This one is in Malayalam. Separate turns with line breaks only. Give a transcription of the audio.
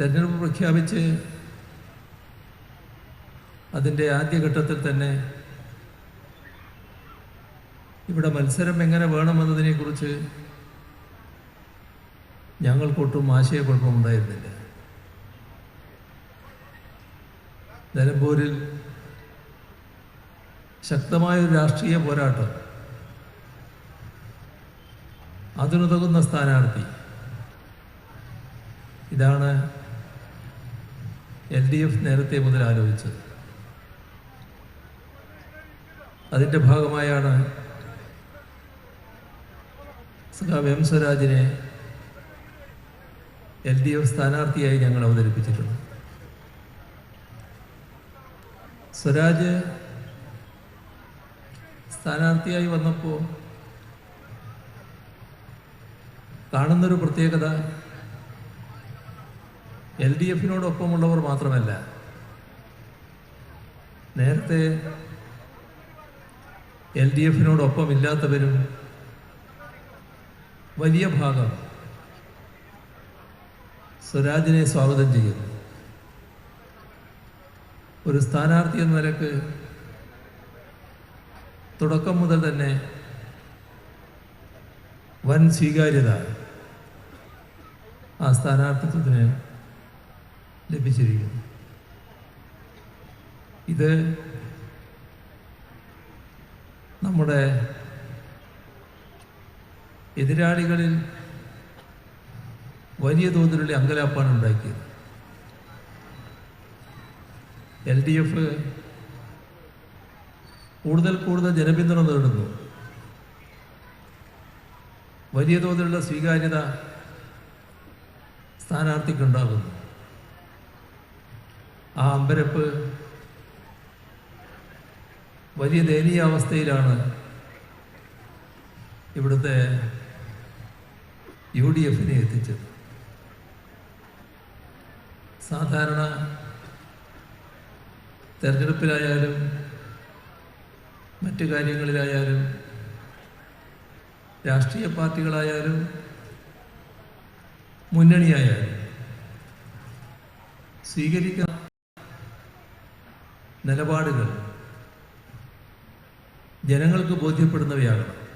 തെരഞ്ഞെടുപ്പ് പ്രഖ്യാപിച്ച് അതിന്റെ ആദ്യഘട്ടത്തിൽ തന്നെ ഇവിടെ മത്സരം എങ്ങനെ വേണമെന്നതിനെക്കുറിച്ച് ഞങ്ങൾക്കൊട്ടും ആശയക്കുഴപ്പമുണ്ടായിരുന്നില്ല. നിലമ്പൂരിൽ ശക്തമായൊരു രാഷ്ട്രീയ പോരാട്ടം അതിനുതകുന്ന സ്ഥാനാർത്ഥി ഇതാണ് എൽ ഡി എഫ് നേരത്തെ മുതൽ ആലോചിച്ചത്. അതിന്റെ ഭാഗമായാണ് എം സ്വരാജിനെ എൽ ഡി എഫ് സ്ഥാനാർത്ഥിയായി ഞങ്ങൾ അവതരിപ്പിച്ചിട്ടുണ്ട്. സ്വരാജ് സ്ഥാനാർത്ഥിയായി വന്നപ്പോൾ കാണുന്നൊരു പ്രത്യേകത എൽ ഡി എഫിനോടൊപ്പമുള്ളവർ മാത്രമല്ല നേരത്തെ എൽ ഡി എഫിനോടൊപ്പം ഇല്ലാത്തവരും വലിയ ഭാഗം സ്വരാജിനെ സ്വാഗതം ചെയ്യുന്നു. ഒരു സ്ഥാനാർത്ഥി എന്ന നിലയ്ക്ക് തുടക്കം മുതൽ തന്നെ വൻ സ്വീകാര്യത ആ സ്ഥാനാർത്ഥിത്വത്തിന് ലഭിച്ചിരിക്കുന്നു. ഇത് നമ്മുടെ എതിരാളികളിൽ വലിയ തോതിലുള്ള അങ്കലാപ്പാണ് ഉണ്ടാക്കിയത്. എൽ ഡി എഫ് കൂടുതൽ കൂടുതൽ ജനപിന്തുണ നേടുന്നു. വലിയ തോതിലുള്ള സ്വീകാര്യത സ്ഥാനാർത്ഥിക്കുണ്ടാകുന്നു. ആ അമ്പരപ്പ് വലിയ ദയനീയാവസ്ഥയിലാണ് ഇവിടുത്തെ യു ഡി എഫിനെ എത്തിച്ചത്. സാധാരണ തെരഞ്ഞെടുപ്പിലായാലും മറ്റു കാര്യങ്ങളിലായാലും രാഷ്ട്രീയ പാർട്ടികളായാലും മുന്നണിയായാലും സ്വീകരിക്കുന്ന നിലപാടുകൾ ജനങ്ങൾക്ക് ബോധ്യപ്പെടുന്നവയാകണം.